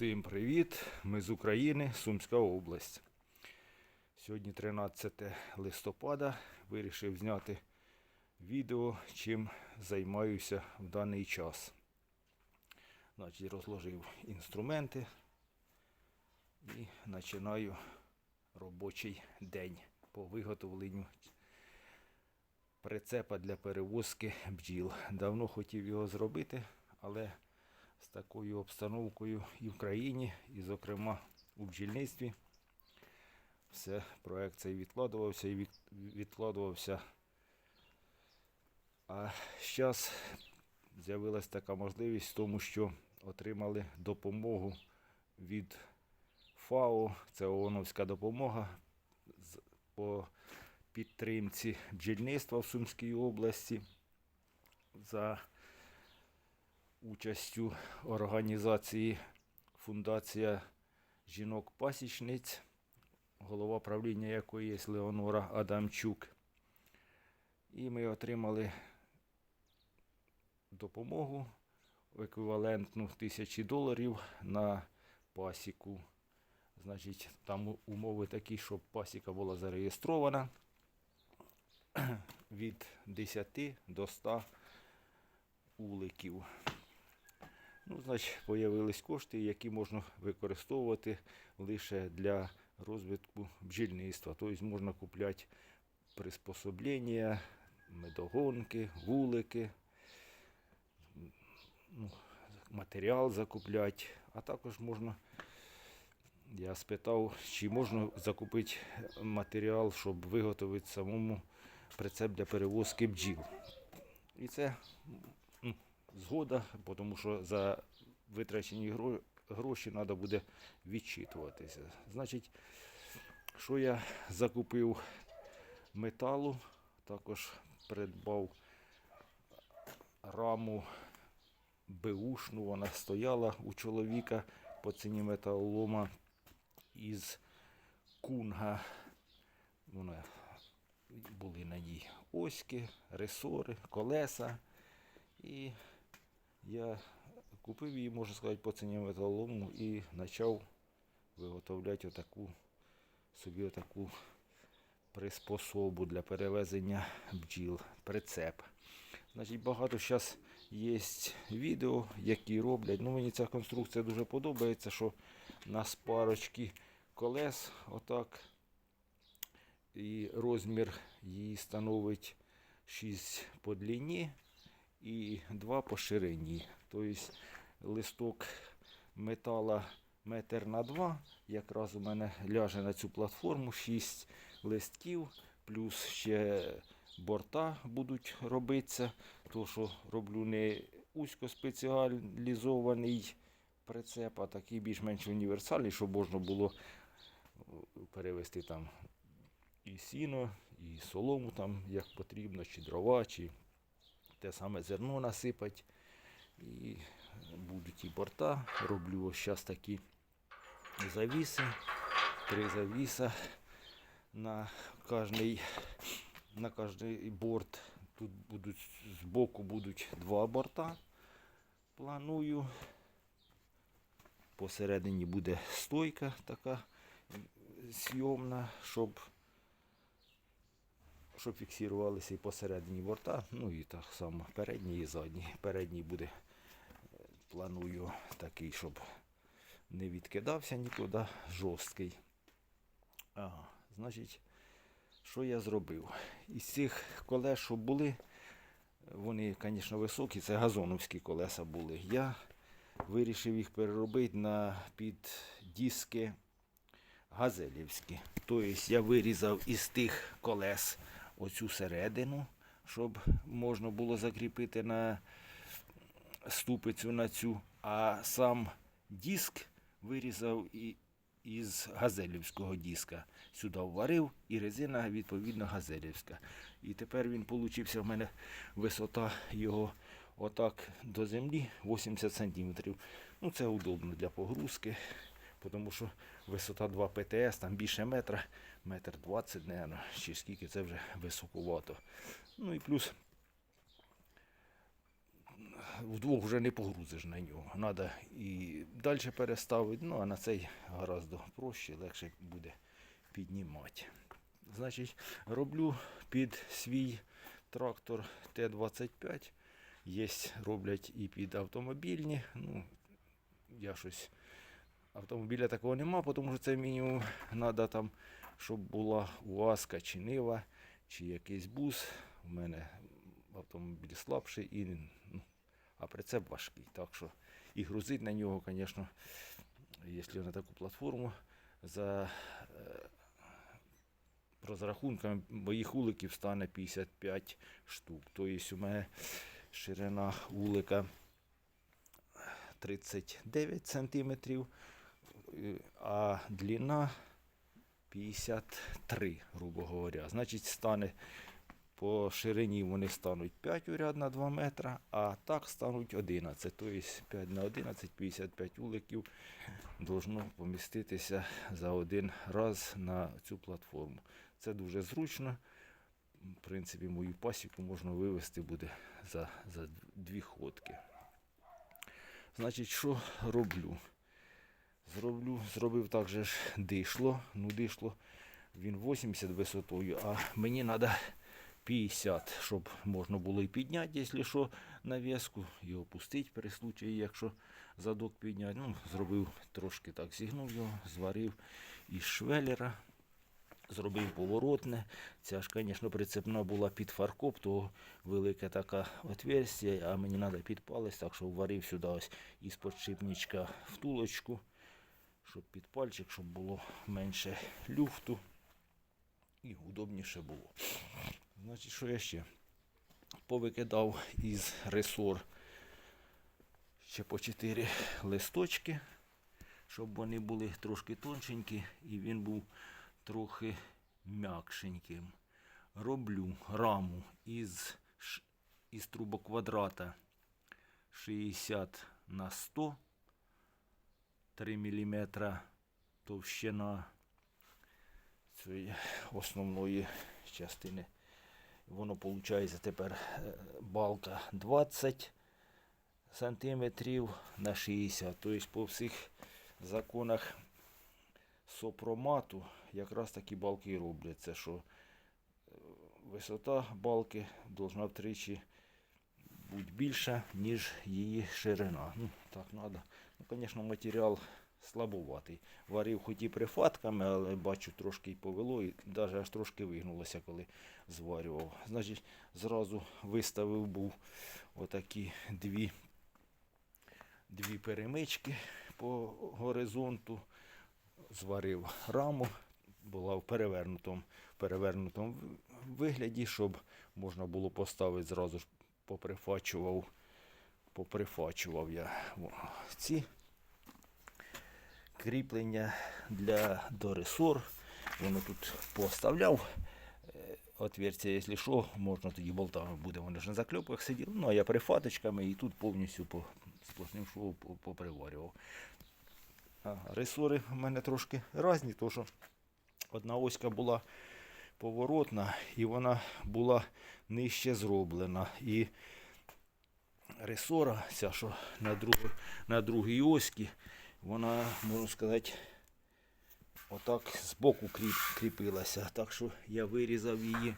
Всім привіт! Ми з України, Сумська область. Сьогодні 13 листопада. Вирішив зняти відео, чим займаюся в даний час. Значить, розложив інструменти і починаю робочий день по виготовленню прицепа для перевозки бджіл. Давно хотів його зробити, але з такою обстановкою і в країні, і, зокрема, у бджільництві. Все, проект цей відкладувався і відкладувався. А зараз з'явилася така можливість тому, що отримали допомогу від ФАО, це ООНовська допомога по підтримці бджільництва в Сумській області за участю організації Фундація жінок-пасічниць, голова правління якої є Леонора Адамчук. І ми отримали допомогу еквівалентну тисячі доларів на пасіку. Значить, там умови такі, щоб пасіка була зареєстрована від 10 до 100 уликів. Ну, значить, появились кошти, які можна використовувати лише для розвитку бджільництва. Тобто можна купляти приспособлення, медогонки, вулики, ну, матеріал закупляти, а також можна. Я спитав, чи можна закупити матеріал, щоб виготовити самому прицеп для перевозки бджіл. І це згода, тому що за витрачені гроші треба буде відчитуватися. Значить, що я закупив металу, також придбав раму беушну, вона стояла у чоловіка по ціні металолома із кунга. Вона були на ній оськи, ресори, колеса. І я купив її, можна сказати, по ціні металолому і почав виготовляти отаку, собі отаку приспособу для перевезення бджіл, прицеп. Значить, багато зараз є відео, які роблять. Ну, мені ця конструкція дуже подобається, що на спарочки колес отак. І розмір її становить 6 по длині і 2 по ширині. Тобто листок метала метр на 2. Якраз у мене ляже на цю платформу 6 листків, плюс ще борта будуть робитися. То, що роблю не узькоспеціалізований прицеп, а такий більш-менш універсальний, щоб можна було е, перевести там і сіно, і солому там, як потрібно, чи дрова, чи те саме зерно насипати. І будуть і борта. Роблю ось зараз такі завіси, три завіса на кожний, на кожний борт. Тут будуть збоку будуть два борта. Планую. Посередині буде стойка така зйомна, щоб щоб фіксувалися і посередині борта, ну і так само передній і задній. Передній буде, е, планую такий, щоб не відкидався нікуди, жорсткий. Ага, значить, що я зробив? Із цих колес, що були, вони, звісно, високі, це газоновські колеса були. Я вирішив їх переробити на під диски газелівські. Тобто я вирізав із тих колес оцю середину, щоб можна було закріпити на ступицю на цю, а сам диск вирізав і, із газелівського диска. Сюди вварив і резина відповідно газелівська. І тепер він получився в мене висота його отак до землі 80 см. Ну це удобно для погрузки тому що висота 2 ПТС, там більше метра, метр 20, мабуть, чи скільки це вже високувато. Ну і плюс вдвох вже не погрузиш на нього. Треба і далі переставити, ну а на цей гораздо проще, легше буде піднімати. Значить, роблю під свій трактор Т-25. Є, роблять і під автомобільні. Ну, я щось автомобіля такого нема, тому що це мінімум треба там, щоб була УАЗка чи Нива, чи якийсь бус. У мене автомобіль слабший, і, ну, а прицеп важкий. Так що і грузить на нього, звісно, якщо на таку платформу за е, розрахунками моїх уликів стане 55 штук. Тобто у мене ширина улика 39 сантиметрів, а длина 53, грубо говоря. Значить, стане по ширині вони стануть 5 у ряд на 2 метра, а так стануть 11. Тобто 5 на 11, 55 уликів должно поміститися за один раз на цю платформу. Це дуже зручно. В принципі, мою пасіку можна вивезти буде за, за дві ходки. Значить, що роблю? Зроблю, зробив так же ж дишло. Ну, дишло він 80 висотою, а мені треба 50, щоб можна було і підняти, якщо що, навіску, і опустити при случаї, якщо задок підняти. Ну, зробив трошки так, зігнув його, зварив із швелера, зробив поворотне. Ця ж, звісно, прицепна була під фаркоп, то велике таке отверстие, а мені треба під палець, так що варив сюди ось із подшипничка втулочку, щоб під пальчик, щоб було менше люфту і удобніше було. Значить, що я ще? Повикидав із ресор ще по 4 листочки, щоб вони були трошки тоншенькі і він був трохи м'якшеньким. Роблю раму із, із трубоквадрата 60 на 100 3 мм товщина цієї основної частини. Воно виходить тепер е, балка 20 сантиметрів на 60. Тобто по всіх законах сопромату якраз такі балки робляться, що е, висота балки должна втричі бути більша, ніж її ширина. Ну, так треба. Ну, звісно, матеріал слабуватий. Варив хоч і прифатками, але бачу, трошки й повело, і навіть аж трошки вигнулося, коли зварював. Значить, зразу виставив був отакі дві, дві перемички по горизонту, зварив раму, була в перевернутому, перевернутому вигляді, щоб можна було поставити зразу ж поприфачував, поприфачував я ці кріплення для доресор. Воно тут поставляв. Е, Отверстя, якщо що, можна тоді болтами буде, вони ж на закльопках сиділи. Ну, а я прифаточками і тут повністю по сплошним швом поприварював. А ресори в мене трошки різні, тому що одна оська була поворотна і вона була нижче зроблена. І ресора, ця, що на, друг, на другій оські, вона, можна сказати, отак збоку кріп, кріпилася. Так що я вирізав її,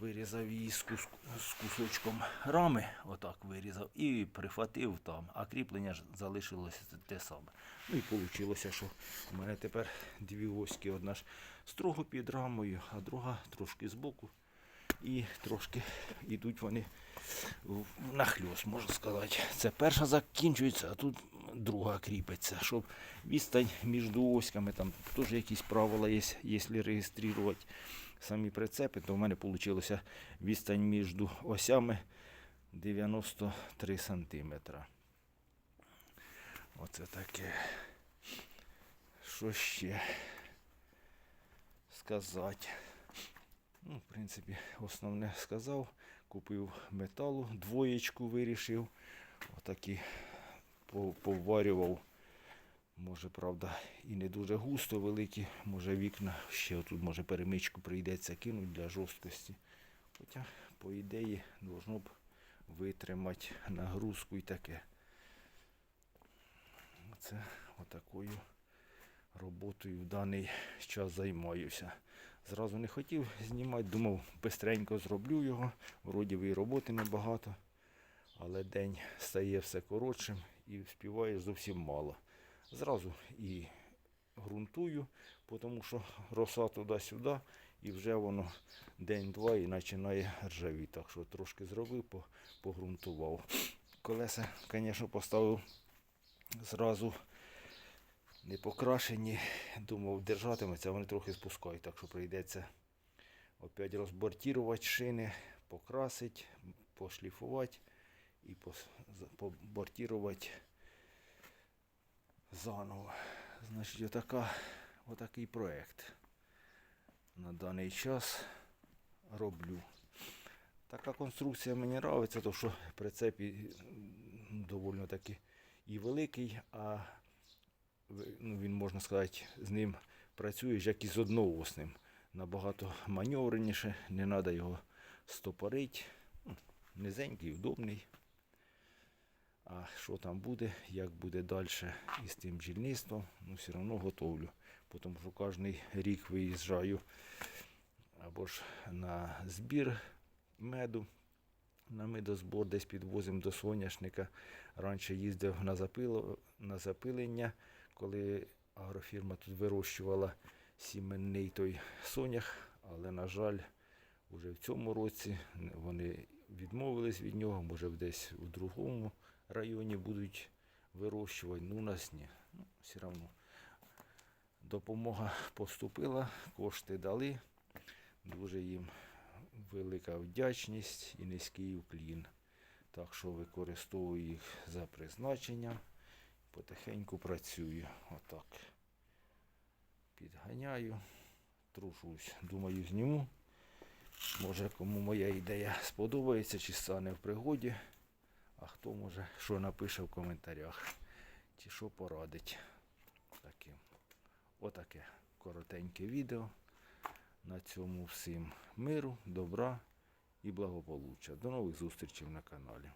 вирізав її з, кус, з кусочком рами, отак вирізав, і прихватив там, а кріплення ж залишилося те- саме. Ну і вийшло, що у мене тепер дві оськи, одна ж строго під рамою, а друга трошки збоку. І трошки йдуть вони нахльост, можна сказати. Це перша закінчується, а тут друга кріпиться. Щоб відстань між оськами, там теж якісь правила є, якщо реєструвати самі прицепи, то в мене вийшло відстань між осями 93 сантиметра. Оце таке. Що ще сказати? Ну, в принципі, основне сказав. Купив металу, двоєчку вирішив. Отакі по- поварював. Може, правда, і не дуже густо великі. Може вікна ще тут може перемичку прийдеться кинути для жорсткості. Хоча, по ідеї, должно б витримати нагрузку і таке. Це отакою роботою в даний час займаюся. Зразу не хотів знімати, думав, бистренько зроблю його. Вроді і роботи небагато, але день стає все коротшим і співаєш зовсім мало. Зразу і ґрунтую, тому що роса туди-сюди, і вже воно день-два і починає ржавіти. Так що трошки зробив, погрунтував. Колеса, звісно, поставив зразу не покрашені. Думав, держатиметься, вони трохи спускають, так що прийдеться опять розбортувати шини, покрасити, пошліфувати і побортувати заново. Значить, отака, отакий проект на даний час роблю. Така конструкція мені подобається, тому що прицеп доволі таки і великий, а ну, він, можна сказати, з ним працюєш як із одноосним. Набагато маневреніше, не треба його стопорити. Ну, Низенький, удобний. А що там буде, як буде далі із тим бджільництвом, ну все одно готовлю. Тому що кожен рік виїжджаю або ж на збір меду, на медозбор десь підвозимо до соняшника. Раніше їздив на запилення, коли агрофірма тут вирощувала сіменний той сонях, але, на жаль, уже в цьому році вони відмовились від нього, може десь у другому районі будуть вирощувати. Ну, у нас ні. Ну, все одно. Допомога поступила, кошти дали. Дуже їм велика вдячність і низький уклін. Так що використовую їх за призначенням. Потихеньку працюю. Отак. Підганяю, трушусь. Думаю, зніму. Може, кому моя ідея сподобається чи стане в пригоді. А хто може що напише в коментарях, чи що порадить. Таке. Отаке коротеньке відео. На цьому всім миру, добра і благополуччя. До нових зустрічей на каналі.